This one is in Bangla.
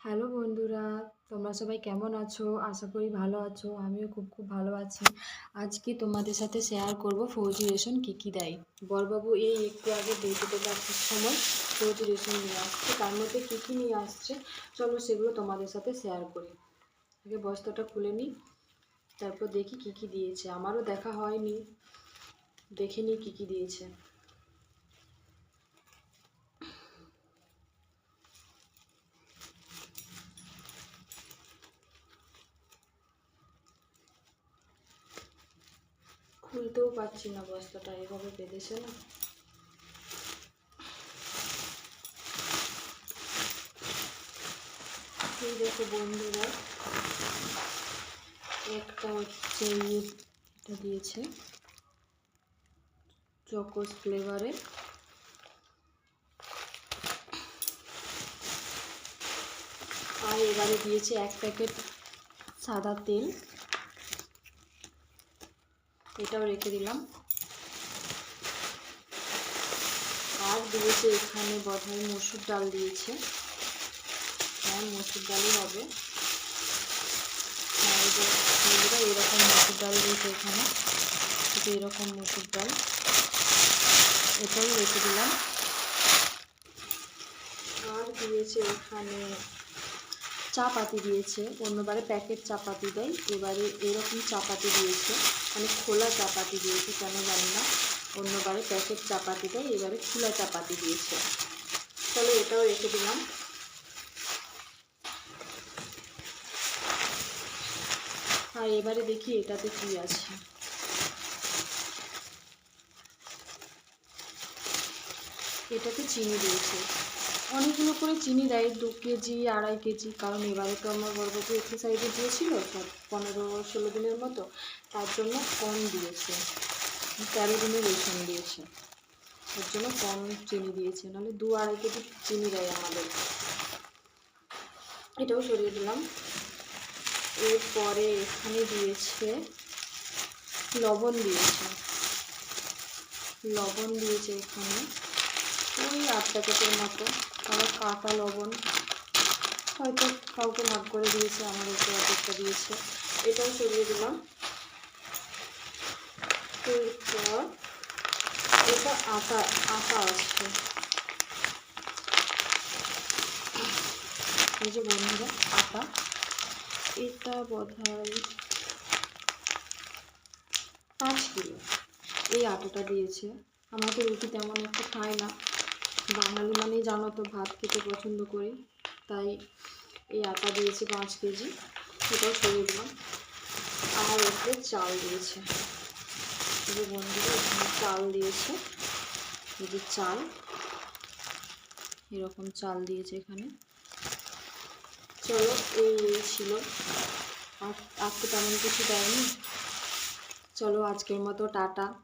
হ্যালো বন্ধুরা, তোমরা সবাই কেমন আছো? আশা করি ভালো আছো, আমিও খুব খুব ভালো আছি। আজকে তোমাদের সাথে শেয়ার করব ফৌজি রেশন কী কী দেয়। বরবাবু এই একটু আগে ডিউটিতে যাওয়ার সময়, ফৌজি রেশন নিয়ে আসছে, তার মধ্যে কী কী নিয়ে আসছে, চলো সেগুলো তোমাদের সাথে শেয়ার করি। আগে বস্তাটা খুলে নিই, তারপর দেখি কী কী দিয়েছে, আমারও দেখা হয়নি, দেখে নিই কী কী দিয়েছে। খুলতেও পারছি না বস্তাটা, এভাবে বেঁধেছে না। এই দেখো বন্ধুরা, একটা হচ্ছে ইয়ে এটা দিয়েছে চকোস ফ্লেভারে। আর এবারে দিয়েছে এক প্যাকেট সাদা তেল। এটাও রেখে দিলাম। আর দিয়েছে এখানে বোধহয় মসুর ডাল দিয়েছে। হ্যাঁ মসুর ডালই হবে। এরকম মসুর ডাল দিয়েছে এখানে। এরকম মসুর ডাল। এটাই রেখে দিলাম। আর দিয়েছে এখানে চা পাতি দিয়েছে, অন্যবারে প্যাকেট চা পাতি দেয়, এবারে এরকম চা পাতি দিয়েছে মানে খোলা চা পাতি দিয়েছে, কেন জানি না, অন্যবারে প্যাকেট চা পাতি দেয়, এবারে খোলা চা পাতি দিয়েছে। তাহলে এটাও রেখে দিলাম। আর এবারে দেখি এটাতে কি আছে। এটাতে চিনি দিয়েছে। অনেকগুলো করে চিনি দেয়, দু কেজি, আড়াই কেজি। কারণ এবারে তো আমার বরবাবু এক্সারসাইজে দিয়েছিল পনেরো ষোলো দিনের মতো। তার জন্য কম দিয়েছে। তেরো দিনের রেশন দিয়েছে। তার জন্য কম চিনি দিয়েছে। নাহলে দু আড়াই কেজি চিনি দেয় আমাদের। এটাও সরিয়ে দিলাম। এরপরে এখানে দিয়েছে, লবণ দিয়েছে। লবণ দিয়েছে এখানে। ওই আট প্যাকেটের মতো। আবার কাটা লবণ। হয়তো কাউকে ভাগ করে দিয়েছে আমাদেরকে অর্ধেকটা দিয়েছে। এটাও সরিয়ে দিলাম। এরপর এটা আটা আটা আছে এই যে বন্ধুরা, আটা। এটা বোধ হয় পাঁচ কিলো। এই আটাটা দিয়েছে। আমরা তো রুটি তেমন একটা খাই না। বাঙালি মানেই জানো তো, ভাত খেতে পছন্দ করি। তাই এই আটা দিয়েছে পাঁচ কেজি, সেটাও সরিয়ে দিলাম। আর এতে চাল দিয়েছে। যে বন্ধুরা চাল দিয়েছে। এই চাল, এরকম চাল দিয়েছে এখানে। চলো, এই এই ছিল। আর তো তেমন কিছু দেয়নি। চলো, আজকের মতো টাটা।